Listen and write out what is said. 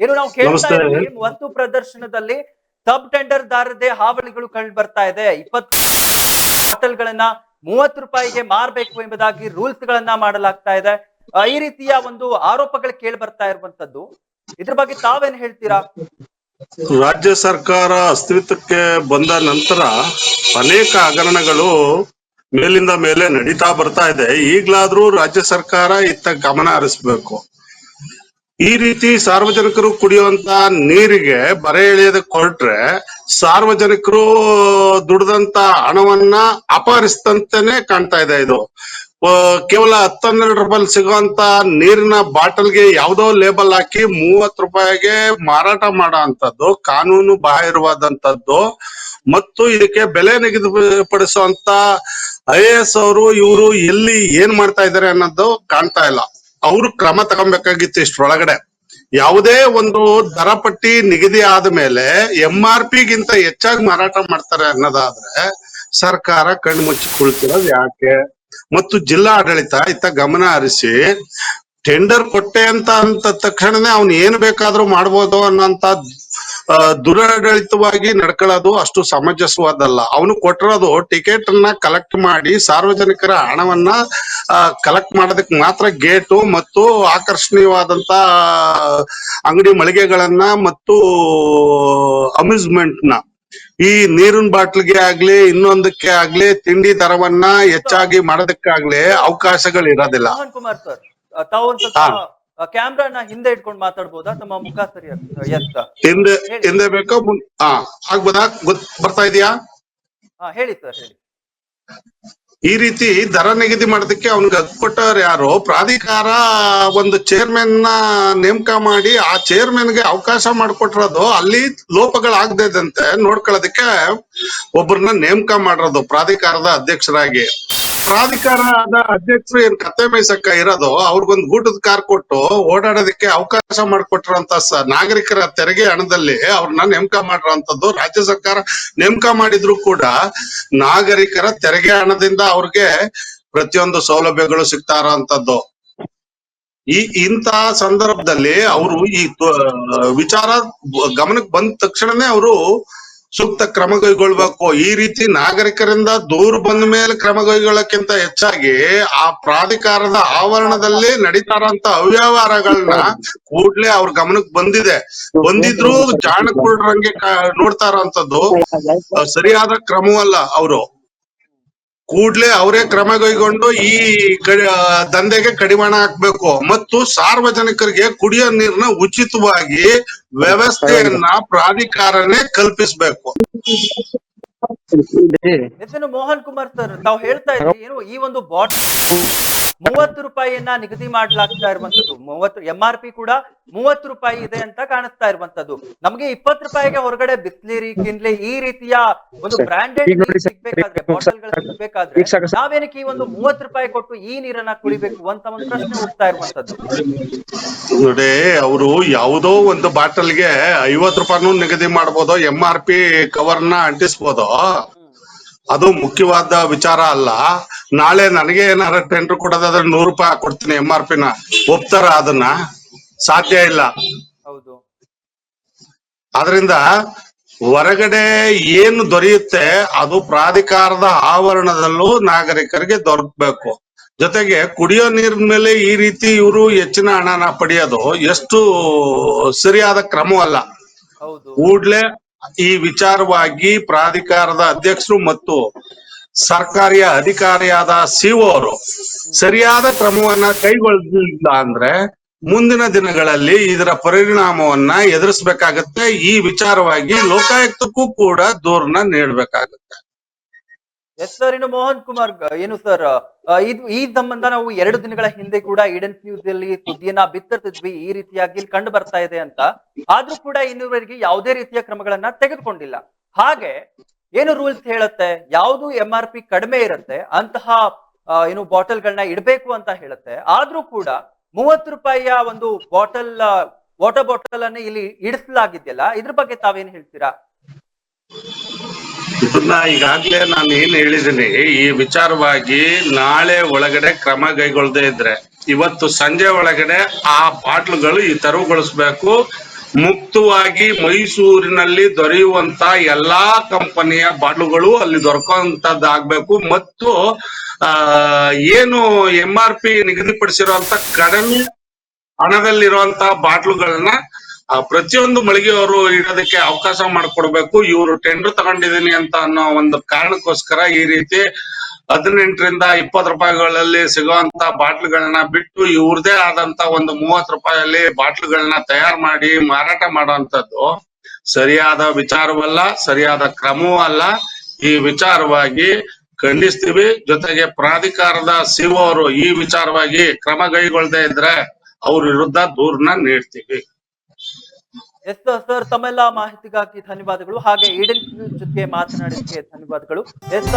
ಏನು ನಾವು ಕೇಳ್ತಾ ಇದ್ದೀವಿ ಒಂದು ಪ್ರದರ್ಶನದಲ್ಲಿ ಸಬ್ ಟೆಂಡರ್ ದಾರದೇ ಹಾವಳಿಗಳು ಕಂಡು ಬರ್ತಾ ಇದೆ. ಇಪ್ಪತ್ತು ಬಾಟಲ್ಗಳನ್ನ ಮೂವತ್ತು ರೂಪಾಯಿಗೆ ಮಾರಬೇಕು ಎಂಬುದಾಗಿ ರೂಲ್ಸ್ ಗಳನ್ನ ಮಾಡಲಾಗ್ತಾ ಇದೆ. ಈ ರೀತಿಯ ಒಂದು ಆರೋಪಗಳು ಕೇಳಿ ಬರ್ತಾ ಇರುವಂತದ್ದು. ಇದ್ರ ಬಗ್ಗೆ ತಾವೇನ್ ಹೇಳ್ತೀರಾ? ರಾಜ್ಯ ಸರ್ಕಾರ ಅಸ್ತಿತ್ವಕ್ಕೆ ಬಂದ ನಂತರ ಅನೇಕ ಹಗರಣಗಳು ಮೇಲಿಂದ ಮೇಲೆ ನಡೀತಾ ಬರ್ತಾ ಇದೆ. ಈಗ್ಲಾದ್ರೂ ರಾಜ್ಯ ಸರ್ಕಾರ ಇತ್ತ ಗಮನ ಹರಿಸ್ಬೇಕು. ಈ ರೀತಿ ಸಾರ್ವಜನಿಕರು ಕುಡಿಯುವಂತ ನೀರಿಗೆ ಬರೆ ಎಳೆಯೋದಕ್ಕೆ ಹೊರಟ್ರೆ ಸಾರ್ವಜನಿಕರು ದುಡ್ದಂತ ಹಣವನ್ನ ಅಪಹರಿಸಿದಂತೆನೆ ಕಾಣ್ತಾ ಇದೆ ಇದು. ಕೇವಲ ಹತ್ತನ್ನೆರಡು ರೂಪಾಯಿ ಸಿಗುವಂತ ನೀರಿನ ಬಾಟಲ್ಗೆ ಯಾವ್ದೋ ಲೇಬಲ್ ಹಾಕಿ ಮೂವತ್ ರೂಪಾಯಿಗೆ ಮಾರಾಟ ಮಾಡೋ ಅಂತದ್ದು ಕಾನೂನು ಬಾಹಿರವಾದಂತದ್ದು ಮತ್ತು ಇದಕ್ಕೆ ಬೆಲೆ ನಿಗದಿಪಡಿಸುವಂತ ಐ ಎ ಎಸ್ ಅವರು ಇವರು ಎಲ್ಲಿ ಏನ್ ಮಾಡ್ತಾ ಇದ್ದಾರೆ ಅನ್ನೋದು ಕಾಣ್ತಾ ಇಲ್ಲ. ಅವರು ಕ್ರಮ ತಗೊಬೇಕಾಗಿತ್ತು ಇಷ್ಟರೊಳಗಡೆ ಯಾವುದೇ ಒಂದು ದರ ಪಟ್ಟಿ ನಿಗದಿ ಆದ ಮೇಲೆ ಎಂ ಆರ್ ಪಿ ಗಿಂತ ಹೆಚ್ಚಾಗಿ ಮಾರಾಟ ಮಾಡ್ತಾರೆ ಅನ್ನೋದಾದ್ರೆ ಸರ್ಕಾರ ಕಣ್ಣು ಮುಚ್ಚಿ ಕುಳಿತಿರೋದು ಯಾಕೆ? ಮತ್ತು ಜಿಲ್ಲಾ ಆಡಳಿತ ಇತ್ತ ಗಮನ ಹರಿಸಿ ಟೆಂಡರ್ ಕೊಟ್ಟೆ ಅಂತ ಅಂತ ತಕ್ಷಣನೇ ಅವ್ನು ಏನ್ ಬೇಕಾದ್ರೂ ಮಾಡ್ಬೋದು ಅನ್ನೋಂತ ದುರಾಡಳಿತವಾಗಿ ನಡ್ಕೊಳ್ಳೋದು ಅಷ್ಟು ಸಮಂಜಸವಾದಲ್ಲ. ಅವನು ಕೊಟ್ಟಿರೋದು ಟಿಕೆಟ್ ಅನ್ನ ಕಲೆಕ್ಟ್ ಮಾಡಿ ಸಾರ್ವಜನಿಕರ ಹಣವನ್ನ ಕಲೆಕ್ಟ್ ಮಾಡೋದಕ್ಕೆ ಮಾತ್ರ ಗೇಟು ಮತ್ತು ಆಕರ್ಷಣೀಯವಾದಂತ ಅಂಗಡಿ ಮಳಿಗೆಗಳನ್ನ ಮತ್ತು ಅಮ್ಯೂಸ್ಮೆಂಟ್ನ. ಈ ನೀರಿನ ಬಾಟ್ಲಿಗೆ ಆಗ್ಲಿ ಇನ್ನೊಂದಕ್ಕೆ ಆಗ್ಲಿ ತಿಂಡಿ ದರವನ್ನ ಹೆಚ್ಚಾಗಿ ಮಾಡೋದಕ್ಕಾಗ್ಲಿ ಅವಕಾಶಗಳು ಇರೋದಿಲ್ಲ ತಾವು ಕ್ಯಾಮ್ರಾನ ಹಿಂದೆ ಇಟ್ಕೊಂಡು ಮಾತಾಡ್ಬೋದಾ? ತಮ್ಮ ಮುಖ ಸರಿ ಹಿಂದೆ ಹಿಂದೆ ಬೇಕಾ ಆಗ್ಬೋದಾ ಬರ್ತಾ ಇದೆಯಾ? ಹಾ ಹೇಳಿ ಸರ್ ಹೇಳಿ. ಈ ರೀತಿ ದರ ನಿಗದಿ ಮಾಡೋದಕ್ಕೆ ಅವ್ನಿಗೆ ಹಕ್ಕು ಕೊಟ್ಟವ್ರು ಯಾರು? ಪ್ರಾಧಿಕಾರ ಒಂದು ಚೇರ್ಮನ್ನ ನೇಮಕ ಮಾಡಿ ಆ ಚೇರ್ಮನ್ಗೆ ಅವಕಾಶ ಮಾಡಿಕೊಟ್ಟಿರೋದು ಅಲ್ಲಿ ಲೋಪಗಳಾಗದಂತೆ ನೋಡ್ಕೊಳ್ಳೋದಕ್ಕೆ ಒಬ್ಬರನ್ನ ನೇಮಕ ಮಾಡಿರೋದು ಪ್ರಾಧಿಕಾರದ ಅಧ್ಯಕ್ಷರಾಗಿ. ಪ್ರಾಧಿಕಾರದ ಅಧ್ಯಕ್ಷರು ಏನ್ ಕತ್ತೆ ಮೇಯ್ಸಕ್ಕ ಇರೋದು, ಅವ್ರಿಗೊಂದು ಊಟದ ಕಾರ್ ಕೊಟ್ಟು ಓಡಾಡೋದಕ್ಕೆ ಅವಕಾಶ ಮಾಡಿಕೊಟ್ಟಿರೋಂತ ಸ ನಾಗರಿಕರ ತೆರಿಗೆ ಹಣದಲ್ಲಿ ಅವ್ರನ್ನ ನೇಮಕ ಮಾಡಿರೋಂಥದ್ದು ರಾಜ್ಯ ಸರ್ಕಾರ ನೇಮಕ ಮಾಡಿದ್ರು ಕೂಡ ನಾಗರಿಕರ ತೆರಿಗೆ ಹಣದಿಂದ ಅವ್ರಿಗೆ ಪ್ರತಿಯೊಂದು ಸೌಲಭ್ಯಗಳು ಸಿಗ್ತಾ ಇರೋಂಥದ್ದು ಈ ಇಂತಹ ಸಂದರ್ಭದಲ್ಲಿ ಅವರು ಈ ವಿಚಾರ ಗಮನಕ್ಕೆ ಬಂದ ತಕ್ಷಣನೇ ಅವರು ಸೂಕ್ತ ಕ್ರಮ ಕೈಗೊಳ್ಬೇಕು. ಈ ರೀತಿ ನಾಗರಿಕರಿಂದ ದೂರು ಬಂದ ಮೇಲೆ ಕ್ರಮ ಕೈಗೊಳ್ಳಕ್ಕಿಂತ ಹೆಚ್ಚಾಗಿ ಆ ಪ್ರಾಧಿಕಾರದ ಆವರಣದಲ್ಲಿ ನಡೀತಾರಂತ ಅವ್ಯವಹಾರಗಳನ್ನ ಕೂಡ್ಲೆ ಅವ್ರ ಗಮನಕ್ಕೆ ಬಂದಿದೆ. ಬಂದಿದ್ರು ಜಾಣಕುಳ್ರಂಗೆ ಕಾ- ನೋಡ್ತಾ ಇರೋಂಥದ್ದು ಅಹ್, ಸರಿಯಾದ ಕ್ರಮವಲ್ಲ ಅವರು. ಕೂಡ್ಲೆ ಅವರೇ ಕ್ರಮ ಕೈಗೊಂಡು ಈ ದಂಧೆಗೆ ಕಡಿವಾಣ ಹಾಕ್ಬೇಕು. ಮತ್ತು ಸಾರ್ವಜನಿಕರಿಗೆ ಕುಡಿಯೋ ನೀರ್ನ ಉಚಿತವಾಗಿ ವ್ಯವಸ್ಥೆಯನ್ನ ಪ್ರಾಧಿಕಾರನೇ ಕಲ್ಪಿಸ್ಬೇಕು. ನಿತಿನ್ ಮೋಹನ್ ಕುಮಾರ್ ಸರ್ ತಾವು ಹೇಳ್ತಾ ಇದ್ರಿ ಏನು ಈ ಒಂದು ಬಾಟಲ್ ಮೂವತ್ತು ರೂಪಾಯಿಯನ್ನ ನಿಗದಿ ಮಾಡ್ಲಾಗ್ತಾ ಇರುವಂತದ್ದು ಮೂವತ್ತು ಎಂ ಆರ್ ಪಿ ಕೂಡ ಮೂವತ್ತು ರೂಪಾಯಿ ಇದೆ ಅಂತ ಕಾಣಿಸ್ತಾ ಇರುವಂತದ್ದು ನಮಗೆ ಇಪ್ಪತ್ತು ರೂಪಾಯಿಗೆ ಹೊರಗಡೆ ಬಿಸ್ಲೇರಿ ಕಿನ್ಲೆ ಈ ರೀತಿಯ ಒಂದು ಬ್ರಾಂಡೆಡ್ ಸಿಗ್ಬೇಕಾದ್ರೆ ಬಾಟಲ್ಗಳು ಸಿಗ್ಬೇಕಾದ್ರೆ ನಾವೇನಕ್ಕೆ ಈ ಒಂದು ಮೂವತ್ತು ರೂಪಾಯಿ ಕೊಟ್ಟು ಈ ನೀರನ್ನ ಕುಡಿಬೇಕು ಅಂತ ಒಂದು ಪ್ರಶ್ನೆ ಹೋಗ್ತಾ ಇರುವಂತದ್ದು ನೋಡಿ ಅವರು ಯಾವುದೋ ಒಂದು ಬಾಟಲ್ಗೆ ಐವತ್ ರೂಪಾಯಿನೂ ನಿಗದಿ ಮಾಡ್ಬೋದು ಎಂ ಆರ್ ಪಿ ಕವರ್ನ ಅಂಟಿಸ್ಬೋದು. ಅದು ಮುಖ್ಯವಾದ ವಿಚಾರ ಅಲ್ಲ. ನಾಳೆ ನನಗೆ ಏನಾರ ಟೆಂಡರ್ ಕೊಡೋದಾದ್ರೆ ನೂರು ರೂಪಾಯಿ ಕೊಡ್ತೀನಿ ಎಂ ಆರ್ ಪಿನ ಒಪ್ತಾರ ಅದನ್ನ? ಸಾಧ್ಯ ಇಲ್ಲ. ಹೌದು. ಆದ್ರಿಂದ ಹೊರಗಡೆ ಏನು ದೊರೆಯುತ್ತೆ ಅದು ಪ್ರಾಧಿಕಾರದ ಆವರಣದಲ್ಲೂ ನಾಗರಿಕರಿಗೆ ದೊರಕಬೇಕು. ಜೊತೆಗೆ ಕುಡಿಯೋ ನೀರಿನ ಮೇಲೆ ಈ ರೀತಿ ಇವರು ಹೆಚ್ಚಿನ ಹಣನ ಪಡೆಯೋದು ಎಷ್ಟು ಸರಿಯಾದ ಕ್ರಮವಲ್ಲ. ಹೌದು. ಕೂಡ್ಲೆ ಈ ವಿಚಾರವಾಗಿ ಪ್ರಾಧಿಕಾರದ ಅಧ್ಯಕ್ಷರು ಮತ್ತು ಸರ್ಕಾರಿಯ ಅಧಿಕಾರಿಯಾದ ಸಿಒ ಅವರು ಸರಿಯಾದ ಕ್ರಮವನ್ನ ಕೈಗೊಳ್ಳಲಿಲ್ಲ ಅಂದ್ರೆ ಮುಂದಿನ ದಿನಗಳಲ್ಲಿ ಇದರ ಪರಿಣಾಮವನ್ನ ಎದುರಿಸಬೇಕಾಗತ್ತೆ. ಈ ವಿಚಾರವಾಗಿ ಲೋಕಾಯುಕ್ತಕ್ಕೂ ಕೂಡ ದೂರನ್ನ ನೀಡಬೇಕಾಗತ್ತೆ. ಎಸ್ ಸರ್, ಇನ್ನು ಮೋಹನ್ ಕುಮಾರ್, ಏನು ಸರ್ ಇದು, ಈ ಸಂಬಂಧ ನಾವು ಎರಡು ದಿನಗಳ ಹಿಂದೆ ಕೂಡ ಈಡನ್ ನ್ಯೂಸ್ ಅಲ್ಲಿ ಸುದ್ದಿಯನ್ನ ಬಿತ್ತರ್ತಿದ್ವಿ ಈ ರೀತಿಯಾಗಿ ಇಲ್ಲಿ ಕಂಡು ಬರ್ತಾ ಇದೆ ಅಂತ. ಆದ್ರೂ ಕೂಡ ಇನ್ನೂವರೆಗೆ ಯಾವುದೇ ರೀತಿಯ ಕ್ರಮಗಳನ್ನ ತೆಗೆದುಕೊಂಡಿಲ್ಲ. ಹಾಗೆ ಏನು ರೂಲ್ಸ್ ಹೇಳುತ್ತೆ? ಯಾವುದು ಎಂ ಆರ್ ಪಿ ಕಡಿಮೆ ಇರುತ್ತೆ, ಅಂತಹ ಏನು ಬಾಟಲ್ ಗಳನ್ನ ಇಡಬೇಕು ಅಂತ ಹೇಳುತ್ತೆ. ಆದ್ರೂ ಕೂಡ ಮೂವತ್ತು ರೂಪಾಯಿಯ ಒಂದು ಬಾಟಲ್ ವಾಟರ್ ಬಾಟಲ್ ಅನ್ನು ಇಲ್ಲಿ ಇಡಿಸಲಾಗಿದೆಯಲ್ಲ, ಇದ್ರ ಬಗ್ಗೆ ತಾವೇನ್ ಹೇಳ್ತೀರಾ? ಇದನ್ನ ಈಗಾಗ್ಲೇ ನಾನು ಏನ್ ಹೇಳಿದ್ದೀನಿ ಈ ವಿಚಾರವಾಗಿ ನಾಳೆ ಒಳಗಡೆ ಕ್ರಮ ಕೈಗೊಳ್ಳದೆ ಇದ್ರೆ, ಇವತ್ತು ಸಂಜೆ ಒಳಗಡೆ ಆ ಬಾಟ್ಲುಗಳು ಈ ತೆರವುಗೊಳಿಸ್ಬೇಕು ಮುಕ್ತವಾಗಿ ಮೈಸೂರಿನಲ್ಲಿ ದೊರೆಯುವಂತ ಎಲ್ಲಾ ಕಂಪನಿಯ ಬಾಟ್ಲುಗಳು ಅಲ್ಲಿ ದೊರಕುವಂತದ್ದಾಗ್ಬೇಕು. ಮತ್ತು ಏನು ಎಂ ಆರ್ ಪಿ ನಿಗದಿಪಡಿಸಿರುವಂತ ಕಡಿಮೆ ಹಣದಲ್ಲಿರುವಂತಹ ಬಾಟ್ಲುಗಳನ್ನ ಆ, ಪ್ರತಿಯೊಂದು ಮಳಿಗೆಯವರು ಇಡೋದಕ್ಕೆ ಅವಕಾಶ ಮಾಡಿಕೊಡ್ಬೇಕು. ಇವರು ಟೆಂಡರ್ ತಗೊಂಡಿದೀನಿ ಅಂತ ಅನ್ನೋ ಒಂದು ಕಾರಣಕ್ಕೋಸ್ಕರ ಈ ರೀತಿ ಹದಿನೆಂಟರಿಂದ ಇಪ್ಪತ್ತು ರೂಪಾಯಿಗಳಲ್ಲಿ ಸಿಗುವಂತ ಬಾಟ್ಲುಗಳನ್ನ ಬಿಟ್ಟು ಇವ್ರದೇ ಆದಂತ ಒಂದು ಮೂವತ್ತು ರೂಪಾಯಲ್ಲಿ ಬಾಟ್ಲುಗಳನ್ನ ತಯಾರು ಮಾಡಿ ಮಾರಾಟ ಮಾಡುವಂತದ್ದು ಸರಿಯಾದ ವಿಚಾರವಲ್ಲ ಸರಿಯಾದ ಕ್ರಮವೂ ಅಲ್ಲ. ಈ ವಿಚಾರವಾಗಿ ಖಂಡಿಸ್ತೀವಿ. ಜೊತೆಗೆ ಪ್ರಾಧಿಕಾರದ ಸಿಒ ಅವರು ಈ ವಿಚಾರವಾಗಿ ಕ್ರಮ ಕೈಗೊಳ್ಳದೆ ಇದ್ರೆ ಅವ್ರ ವಿರುದ್ಧ ದೂರನ್ನ ನೀಡ್ತೀವಿ. ಎಸ್ ಸರ್ ತಮ್ಮೆಲ್ಲ ಮಾಹಿತಿಗಾಗಿ ಧನ್ಯವಾದಗಳು. ಹಾಗೆ ಈಡನ್ ಜೊತೆಗೆ ಜೊತೆ ಮಾತನಾಡಿದ್ದಕ್ಕೆ ಧನ್ಯವಾದಗಳು. ಎಸ್